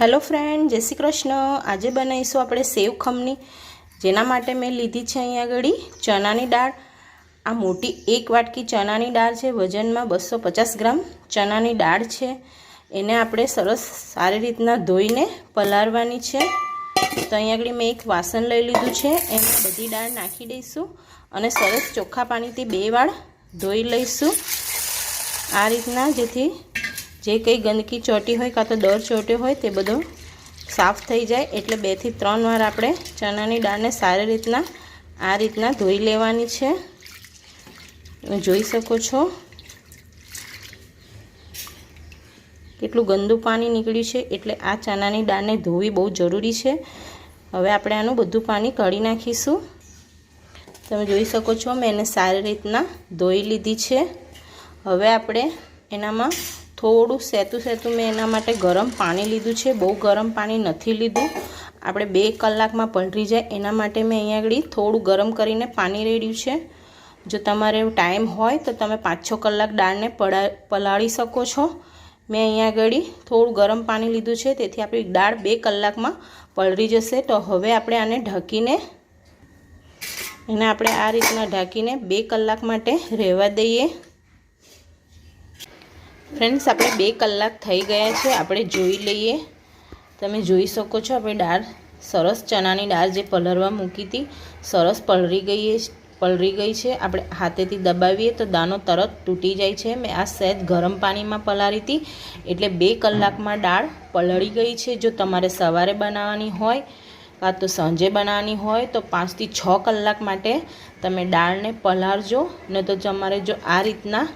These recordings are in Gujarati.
હેલો ફ્રેન્ડ, જય શ્રી કૃષ્ણ. આજે બનાવીશું આપણે સેવ ખમણી. જેના માટે મેં લીધી છે અહીંયા આગળ ચણાની દાળ. આ મોટી એક વાટકી ચણાની દાળ છે, વજનમાં બસો પચાસ ગ્રામ ચણાની દાળ છે. એને આપણે સરસ સારી રીતના ધોઈને પલાળવાની છે. તો અહીંયા આગળ મેં એક વાસણ લઈ લીધું છે એમાં બધી દાળ નાખી દઈશું અને સરસ ચોખ્ખા પાણીથી બે વાળ ધોઈ લઈશું. આ રીતના જેથી જે કંઈ ગંદકી ચોટી હોય કાં તો દર ચોટ્યો હોય તે બધો સાફ થઈ જાય. એટલે બેથી ત્રણ વાર આપણે ચણાની દાળને સારી રીતના, આ રીતના ધોઈ લેવાની છે. જોઈ શકો છો કેટલું ગંદુ પાણી નીકળ્યું છે. એટલે આ ચણાની દાળને ધોવી બહુ જરૂરી છે. હવે આપણે આનું બધું પાણી કાઢી નાખીશું. તમે જોઈ શકો છો મેં એને સારી રીતના ધોઈ લીધી છે. હવે આપણે એનામાં થોડું સહેતું સહેતું મેં એના માટે ગરમ પાણી લીધું છે. બહુ ગરમ પાણી નથી લીધું. આપણે બે કલાકમાં પલટી જાય. એના માટે મેં અહીંયા આગળ થોડું ગરમ કરીને પાણી રેડ્યું છે. જો તમારે ટાઈમ હોય તો તમે પાંચ છ કલાક દાળને પડા, પલાળી શકો છો. મેં અહીંયા આગળ થોડું ગરમ પાણી લીધું છે. તેથી આપણી દાળ બે કલાકમાં પલળી જશે. તો હવે આપણે આને ઢાંકીને, એને આપણે આ રીતના ઢાંકીને બે કલાક માટે રહેવા દઈએ. ફ્રેન્ડ્સ આપણે બે કલાક થઈ ગયા છે. આપણે જોઈ લઈએ. તમે જોઈ શકો છો આપણે દાળ સરસ ચણાની દાળ જે પલળવા મૂકી હતી. સરસ પલળી ગઈ પલળી ગઈ છે. આપણે હાથેથી દબાવીએ તો દાનો તરત તૂટી જાય છે. મેં આ સહેજ ગરમ પાણીમાં પલાળી હતી. એટલે બે કલાકમાં દાળ પલળી ગઈ છે. જો તમારે સવારે બનાવવાની હોય કાં તો સાંજે બનાવવાની હોય તો પાંચથી છ કલાક માટે તમે દાળને પલાળજો. ને તો તમારે જો આ રીતના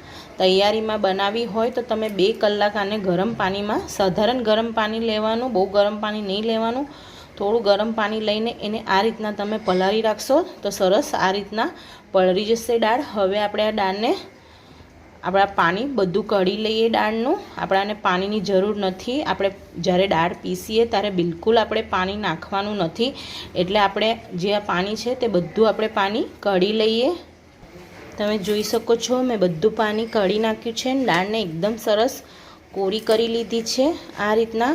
તૈયારીમાં બનાવી હોય તો તમે બે કલાક આને ગરમ પાણીમાં, સાધારણ ગરમ પાણી લેવાનું, બહુ ગરમ પાણી નહીં લેવાનું, થોડું ગરમ પાણી લઈને એને આ રીતના તમે પલાળી રાખશો તો સરસ આ રીતના પલળી જશે દાળ. હવે આપણે આ દાળને આપણા પાણી બધું કઢી લઈએ દાળનું. આપણાને પાણીની જરૂર નથી. આપણે જ્યારે દાળ પીસીએ ત્યારે બિલકુલ આપણે પાણી નાખવાનું નથી. એટલે આપણે જે આ પાણી છે તે બધું આપણે પાણી કઢી લઈએ. તમે જોઈ શકો છો, મેં બધું પાણી કઢી નાખ્યું છે દાળને એકદમ સરસ કોરી કરી લીધી છે આ રીતના.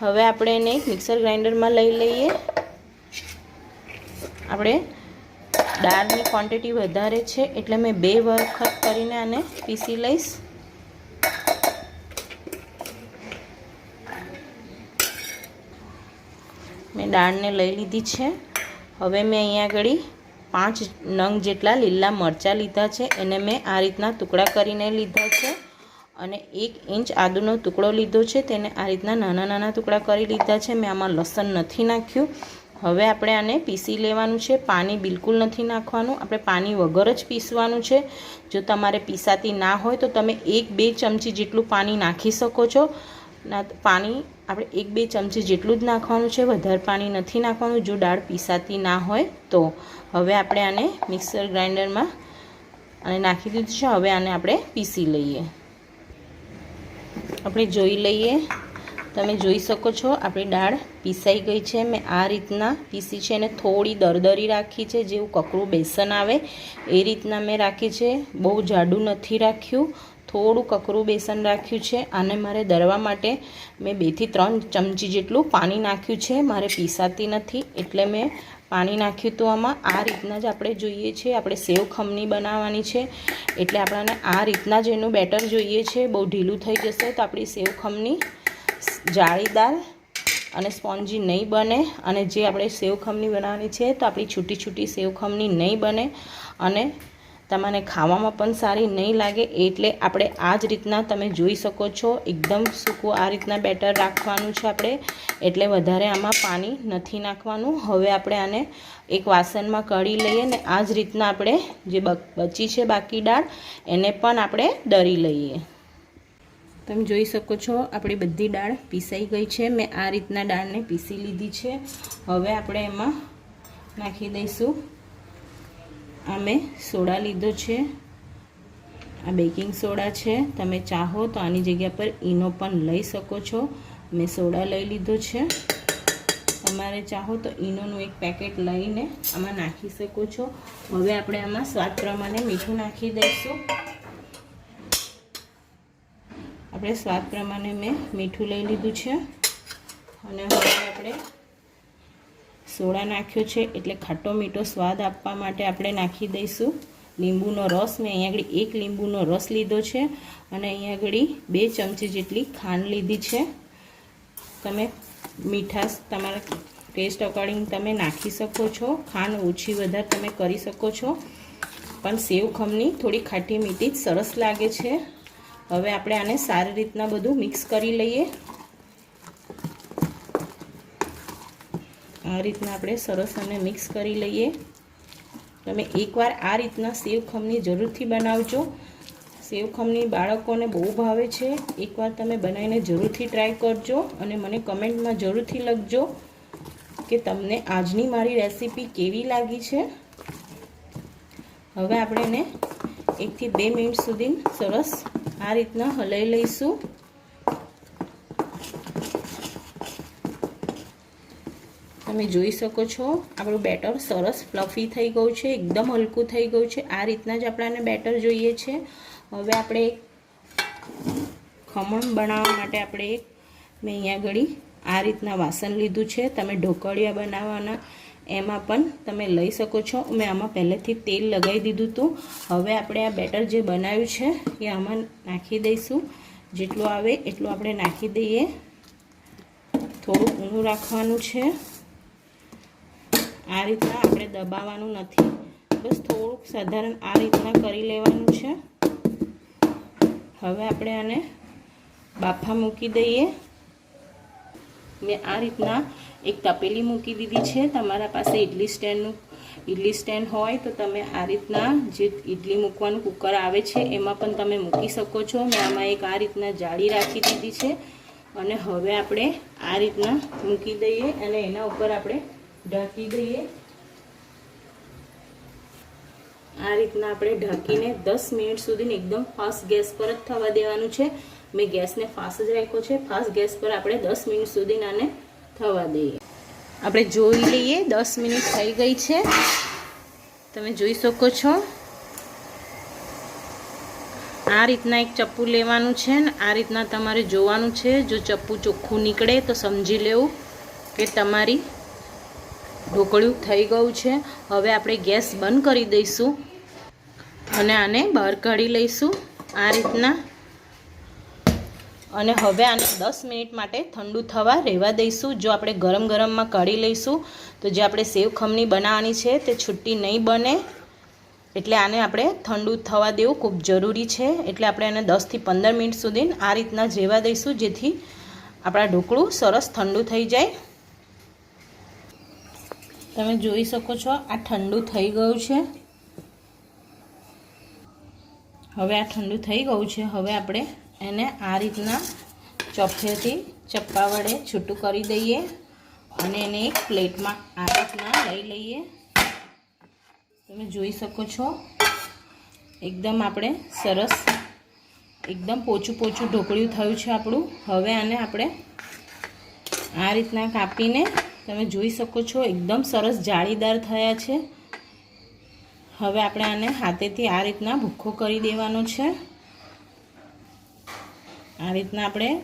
હવે આપણે એને મિક્સર ગ્રાઇન્ડરમાં લઈ લઈએ. આપણે દાળની ક્વોન્ટિટી વધારે છે એટલે મેં બે વખત કરીને આને પીસી લઈશ. મેં દાળને લઈ લીધી છે. હવે મેં અહીંયા આગળ પાંચ નંગ જેટલા લીલા મરચાં લીધા છે. એને મેં આ રીતના ટુકડા કરીને લીધા છે. અને એક ઇંચ આદુનો ટુકડો લીધો છે. તેને આ રીતના નાના નાના ટુકડા કરી લીધા છે. મેં આમાં લસણ નથી નાખ્યું. હવે આપણે આને પીસી લેવાનું છે. પાણી બિલકુલ નથી નાખવાનું. આપણે પાણી વગર જ પીસવાનું છે. જો તમારે પીસાતી ના હોય તો તમે એક બે ચમચી જેટલું પાણી નાખી શકો છો. પાણી આપણે એક બે ચમચી જેટલું જ નાખવાનું છે. વધારે પાણી નથી નાખવાનું. જો દાળ પીસાતી ના હોય તો. હવે આપણે આને મિક્સર ગ્રાઇન્ડરમાં અને નાખી દીધું છે. હવે આને આપણે પીસી લઈએ. આપણે જોઈ લઈએ. તમે જોઈ શકો છો, આપણી દાળ પીસાઈ ગઈ છે. મેં આ રીતના પીસી છે અને થોડી દરદરી રાખી છે, જેવું કકરું બેસન આવે એ રીતના મેં રાખી છે. બહુ જાડું નથી રાખ્યું, થોડું કકરું બેસન રાખ્યું છે. અને મારે દરવા માટે મેં બેથી ત્રણ ચમચી જેટલું પાણી નાખ્યું છે. મારે પીસાતી નથી, એટલે મેં પાણી નાખ્યું હતું આમાં. આ રીતના જ આપણે જોઈએ છે આપણે સેવ ખમણી બનાવવાની છે. એટલે આપણને આ રીતના જ એનું બેટર જોઈએ છે. બહુ ઢીલું થઈ જશે તો આપણી સેવ ખમણી જાળીદાર અને સ્પોન્જી નહીં બને અને જે આપણે સેવ ખમણી બનાવવાની છે તો આપણી છૂટી છૂટી સેવ ખમણી નહીં બને અને તમને ખાવામાં પણ સારી નહીં લાગે એટલે આપણે આ જ રીતના તમે જોઈ શકો છો. એકદમ સૂકું આ રીતના બેટર રાખવાનું છે આપણે એટલે વધારે આમાં પાણી નથી નાખવાનું. હવે આપણે આને એક વાસણમાં કઢી લઈએ ને આ જ રીતના આપણે જે બચી છે બાકી દાળ એને પણ આપણે દરી લઈએ. તમે જોઈ શકો છો, આપણી બધી દાળ પીસાઈ ગઈ છે. મેં આ રીતના દાળને પીસી લીધી છે. હવે આપણે એમાં નાખી દઈશું. આ મેં સોડા લીધો છે. આ બેકિંગ સોડા છે. તમે ચાહો તો આની જગ્યા પર ઈનો પણ લઈ શકો છો. મેં સોડા લઈ લીધો છે. તમારે ચાહો તો ઈનોનું એક પેકેટ લઈને આમાં નાખી શકો છો. હવે આપણે આમાં સ્વાદ પ્રમાણે મીઠું નાખી દઈશું. આપણે સ્વાદ પ્રમાણે મેં મીઠું લઈ લીધું છે. અને હવે આપણે સોડા નાખ્યો છે એટલે ખાટો મીઠો સ્વાદ આપવા માટે આપણે નાખી દઈશું. લીંબુનો રસ, મેં અહીંયા આગળ એક લીંબુનો રસ લીધો છે અને અહીંયા આગળ બે ચમચી જેટલી ખાંડ લીધી છે. તમે મીઠાશ તમારા ટેસ્ટ અકોર્ડિંગ તમે નાખી શકો છો. ખાંડ ઓછી વધારે તમે કરી શકો છો. પણ સેવ ખમણી થોડી ખાટી મીઠી સરસ લાગે છે. હવે આપણે આને સારી રીતના બધું મિક્સ કરી લઈએ. આ રીતના આપણે સરસ અને મિક્સ કરી લઈએ. તમે એકવાર આ રીતના સેવ ખમણી જરૂરથી બનાવજો. સેવ ખમણી બાળકોને બહુ ભાવે છે. એકવાર તમે બનાવીને જરૂરથી ટ્રાય કરજો અને મને કમેન્ટમાં જરૂરથી લખજો કે તમને આજની મારી રેસીપી કેવી લાગી છે. હવે આપણે એને એકથી બે મિનિટ સુધી સરસ આ રીતના હલાઈ લઈશું. તમે જોઈ શકો છો, આપણું બેટર સરસ ફ્લફી થઈ ગયું છે, એકદમ હલકું થઈ ગયું છે. આ રીતના જ આપણાને બેટર જોઈએ છે. હવે આપણે ખમણ બનાવવા માટે આપણે મેં અહીંયા ઘડી આ રીતના વાસણ લીધું છે. તમે ઢોકળિયા બનાવવાના એમાં પણ તમે લઈ શકો છો. મેં આમાં પહેલેથી તેલ લગાવી દીધું હતું. હવે આપણે આ બેટર જે બનાવ્યું છે, એ આમાં નાખી દઈશું. જેટલું આવે એટલું આપણે નાખી દઈએ. થોડું ઊંડું રાખવાનું છે. આ રીતના આપણે દબાવવાનું નથી. બસ થોડુંક સાધારણ આ રીતના કરી લેવાનું છે. હવે આપણે આને બાફા મૂકી દઈએ. મેં આ રીતના એક તપેલી મૂકી દીધી છે. તમારા પાસે ઇડલી સ્ટેન્ડનું ઇડલી સ્ટેન્ડ હોય તો તમે આ રીતના જે ઇડલી મૂકવાનું કુકર આવે છે એમાં પણ તમે મૂકી શકો છો. મેં આમાં એક આ રીતના જાળી રાખી દીધી છે અને હવે આપણે આ રીતના મૂકી દઈએ અને એના ઉપર આપણે ઢાંકી દઈએ. આ રીતના આપણે ઢાંકીને દસ મિનિટ સુધી એકદમ ફાસ્ટ ગેસ પર જ થવા દેવાનું છે. મેં ગેસને ફાસ્ટ જ રાખ્યો છે. ફાસ્ટ ગેસ પર આપણે દસ મિનિટ સુધી આને થવા દઈએ. આપણે જોઈ લઈએ, દસ મિનિટ થઈ ગઈ છે. તમે જોઈ શકો છો. આ રીતના એક ચપ્પુ લેવાનું છે ને આ રીતના તમારે જોવાનું છે. જો ચપ્પુ ચોખ્ખું નીકળે તો સમજી લેવું કે તમારી ઢોકળું થઈ ગયું છે. હવે આપણે ગેસ બંધ કરી દઈશું અને આને બહાર કાઢી લઈશું. આ રીતના અને હવે આને દસ મિનિટ માટે ઠંડુ થવા રહેવા દઈશું. જો આપણે ગરમ ગરમમાં કાઢી લઈશું, તો જે આપણે સેવ ખમણી બનાવવાની છે તે છુટ્ટી નહીં બને. એટલે આને આપણે ઠંડુ થવા દેવું ખૂબ જરૂરી છે. એટલે આપણે આને દસથી પંદર મિનિટ સુધી આ રીતના જેવા દઈશું, જેથી આપણા ઢોકળું સરસ ઠંડુ થઈ જાય. તમે જોઈ શકો છો, આ ઠંડુ થઈ ગયું છે. હવે આ ઠંડુ થઈ ગયું છે. હવે આપણે એને આ રીતના ચોફેથી ચપ્પા વડે છૂટું કરી દઈએ અને એને એક પ્લેટમાં આ રીતના લઈ લઈએ. તમે જોઈ શકો છો, એકદમ આપણે સરસ, એકદમ પોચું પોચું ઢોકળિયું થયું છે આપણું. હવે આને આપણે આ રીતના કાપીને તમે જોઈ શકો છો, એકદમ સરસ જાળીદાર થયા છે. હવે આપણે આને હાથેથી આ રીતના ભૂખો કરી દેવાનો છે. આ રીતના આપણે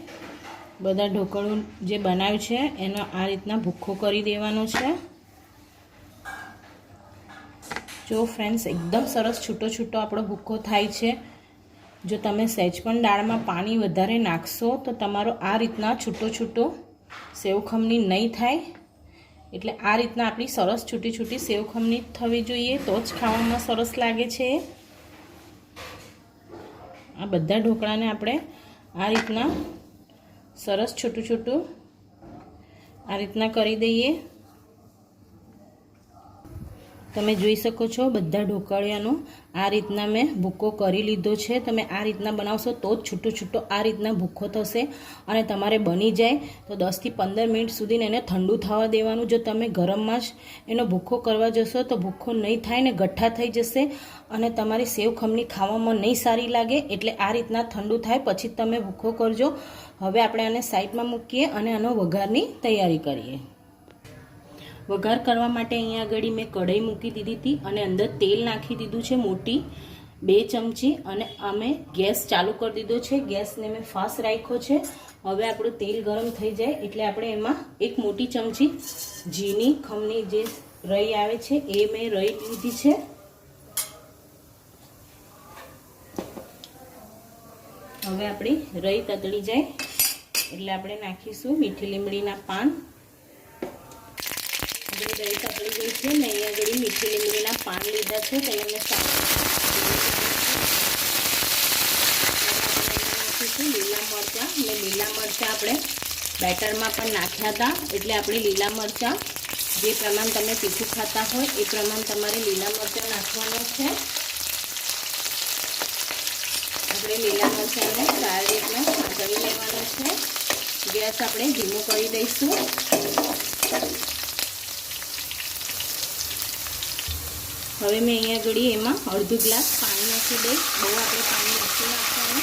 બધા ઢોકળું જે બનાવ્યું છે, એનો આ રીતના ભૂખો કરી દેવાનો છે. જો ફ્રેન્ડ્સ એકદમ સરસ છૂટો છૂટો આપણો ભૂખો થાય છે. જો તમે સહેજ પણ દાળમાં પાણી વધારે નાખશો, તો તમારો આ રીતના છૂટો છૂટો સેવખમણી નહીં થાય. એટલે આ રીતના આપણી સરસ છૂટી છૂટી સેવખમણી થવી જોઈએ, તો જ ખાવામાં સરસ લાગે છે. આ બધા ઢોકળાને આપણે આ રીતના સરસ છૂટું છૂટું આ રીતના કરી દઈએ. તમે જોઈ શકો છો બધા ઢોકળિયાનો આ રીતના મેં ભૂકો કરી લીધો છે. તમે આ રીતના બનાવશો તો જ છૂટો છૂટો આ રીતના ભૂકો થશે અને તમારે બની જાય તો દસથી પંદર મિનિટ સુધીને એને ઠંડુ થવા દેવાનું. જો તમે ગરમમાં જ એનો ભૂખો કરવા જશો તો ભૂખો નહીં થાય ને ગઠ્ઠા થઈ જશે અને તમારી સેવ ખમણી ખાવામાં નહીં સારી લાગે એટલે આ રીતના ઠંડુ થાય પછી તમે ભૂખો કરજો. હવે આપણે આને સાઈડમાં મૂકીએ અને આનો વઘારની તૈયારી કરીએ. વઘાર કરવા માટે અહીંયા આગળ મેં કઢાઈ મૂકી દીધી હતી અને અંદર તેલ નાખી દીધું છે મોટી બે ચમચી અને અમે ગેસ ચાલુ કરી દીધો છે. ગેસને મેં ફાસ્ટ રાખ્યો છે. હવે આપણું તેલ ગરમ થઈ જાય એટલે આપણે એમાં એક મોટી ચમચી જીની ખમણી જે રઈ આવે છે એ મેં રઈ લીધી છે. હવે આપણી રઈ તતળી જાય. એટલે આપણે નાખીશું મીઠી લીમડીના પાન. આપણે રઈ તતળી ગઈ છે ને અહીંયા આગળ મીઠી લીમડીના પાન લીધા છે તેને મેં નાખીશું. લીલા મરચાં. મેં લીલા મરચાં આપણે બેટરમાં પણ નાખ્યા હતા. એટલે આપણે લીલા મરચાં જે પ્રમાણ તમે તીખું ખાતા હોય એ પ્રમાણ તમારે લીલા મરચાં નાખવાનું છે. આપણે લીલા મરચાંને સારી રીતના સાંકળી લેવાનું છે. ગેસ આપણે ધીમો કરી દઈશું. હવે મેં અહીંયા આગળ એમાં અડધો ગ્લાસ પાણી નાખી દઈશ બહુ આપણે પાણી નથી નાખવાનું.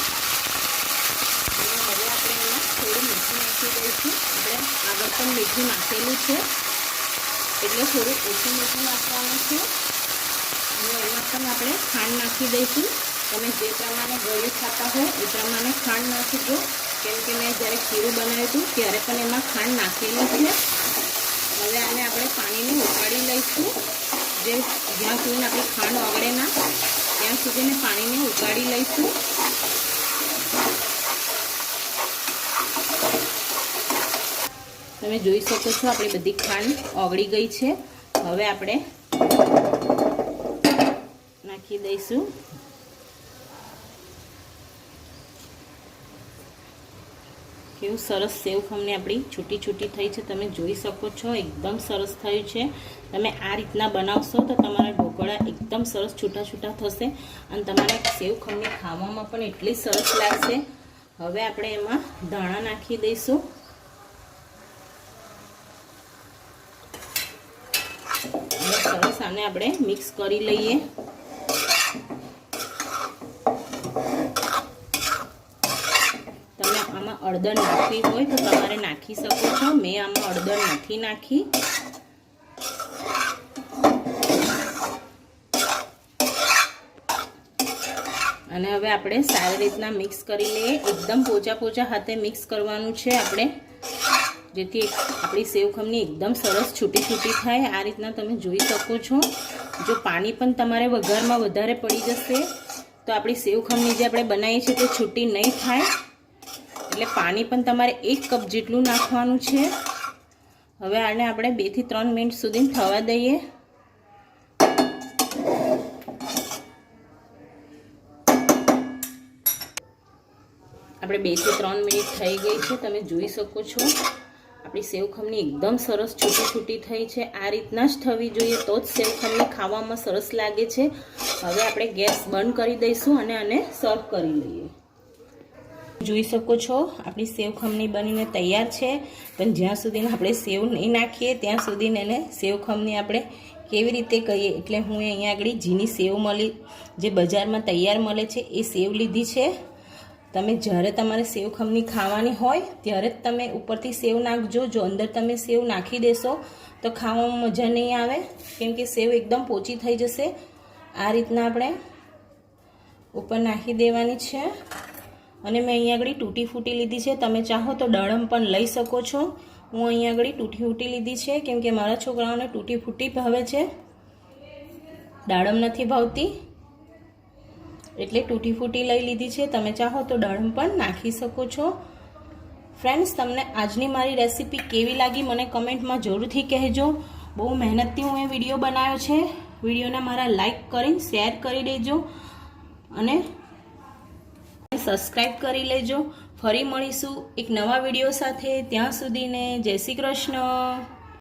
હવે આપણે એમાં થોડું મીઠું નાખી દઈશું. આપણે આગળ પણ મીઠું નાખેલું છે. એટલે થોડું ઓછું મીઠું નાખવાનું છે. અને એમાં પણ આપણે ખાંડ નાખી દઈશું. તમે જે પ્રમાણે ગળ્યું ખાતા હોય એ પ્રમાણે ખાંડ નાખીજો કેમ કે મેં જ્યારે ખીરું બનાવ્યું હતું ત્યારે પણ એમાં ખાંડ નાખેલું છે. હવે આને આપણે પાણીને ઉકાળી લઈશું. જે જ્યાં સુધીને આપણી ખાંડ ઓગળે ના, ત્યાં સુધીને પાણીને ઉકાળી લઈશું. તમે જોઈ શકો છો આપણી બધી ખાંડ ઓગળી ગઈ છે. હવે આપણે નાખી દઈશું. કેવું સરસ સેવ ખમણી આપણી છૂટી છૂટી થઈ છે. તમે જોઈ શકો છો, એકદમ સરસ થયું છે. તમે આ રીતના બનાવશો તો તમારા ઢોકળા એકદમ સરસ છૂટા છૂટા થશે અને તમારા સેવ ખમણી ખાવામાં પણ એટલી સરસ લાગશે. હવે આપણે એમાં ધાણા નાખી દઈશું. સરસ આને આપણે મિક્સ કરી લઈએ. અડદર નાખવી હોય તો તમારે નાખી શકો છો. મેં આમાં અડદર નથી નાખી. અને હવે આપણે સારી રીતના મિક્સ કરી લઈએ. એકદમ પોચા પોચા હાથે મિક્સ કરવાનું છે આપણે. જેથી આપણી સેવખમની એકદમ સરસ છૂટી છૂટી થાય. આ રીતના તમે જોઈ શકો છો. જો પાણી પણ તમારે વઘારમાં વધારે પડી જશે, તો આપણી સેવખમની જે આપણે બનાવીએ છીએ તે છૂટી નહીં થાય. એટલે પાણી પણ તમારે એક કપ જેટલું નાખવાનું છે. હવે આને આપણે બેથી ત્રણ મિનિટ સુધી થવા દઈએ. આપણે બેથી ત્રણ મિનિટ થઈ ગઈ છે. તમે જોઈ શકો છો. આપણી સેવખમણી એકદમ સરસ છૂટી છૂટી થઈ છે. આ રીતના જ થવી જોઈએ તો જ સેવખમણી ખાવામાં સરસ લાગે છે. હવે આપણે ગેસ બંધ કરી દઈશું અને આને સર્વ કરી લઈએ. જોઈ શકો છો. આપણી સેવ ખમણી બનીને તૈયાર છે. પણ જ્યાં સુધી આપણે સેવ નહીં નાખીએ, ત્યાં સુધી એને સેવ ખમણી આપણે કેવી રીતે કહીએ એટલે હું અહીંયા આગળ જીની સેવ મળી, જે બજારમાં તૈયાર મળે છે, એ સેવ લીધી છે. તમે જ્યારે તમારે સેવ ખમણી ખાવાની હોય, ત્યારે જ તમે ઉપરથી સેવ નાખજો. જો અંદર તમે સેવ નાખી દેશો, તો ખાવામાં મજા નહીં આવે. કેમ કે સેવ એકદમ પોચી થઈ જશે. આ રીતના આપણે ઉપર નાખી દેવાની છે. અને મેં અહીંયા આગળ તૂટી ફૂટી લીધી છે. તમે ચાહો તો દળમ પણ લઈ શકો છો. હું અહીંયા આગળ તૂટી ફૂટી લીધી છે. કેમ કે મારા છોકરાઓને તૂટી ફૂટી ભાવે છે. દાડમ નથી ભાવતી. એટલે તૂટી ફૂટી લઈ લીધી છે. તમે ચાહો તો ડળમ પણ નાખી શકો છો. ફ્રેન્ડ્સ, તમને આજની મારી રેસીપી કેવી લાગી મને કમેન્ટમાં જરૂરથી કહેજો. બહુ મહેનતથી હું એ વીડિયો બનાવ્યો છે. વિડીયોને મારા લાઈક કરીને શેર કરી દેજો. અને સબસ્ક્રાઈબ કરી લેજો. ફરી મળીશું એક નવા વીડિયો સાથે. ત્યાં સુધીને જય શ્રી કૃષ્ણ.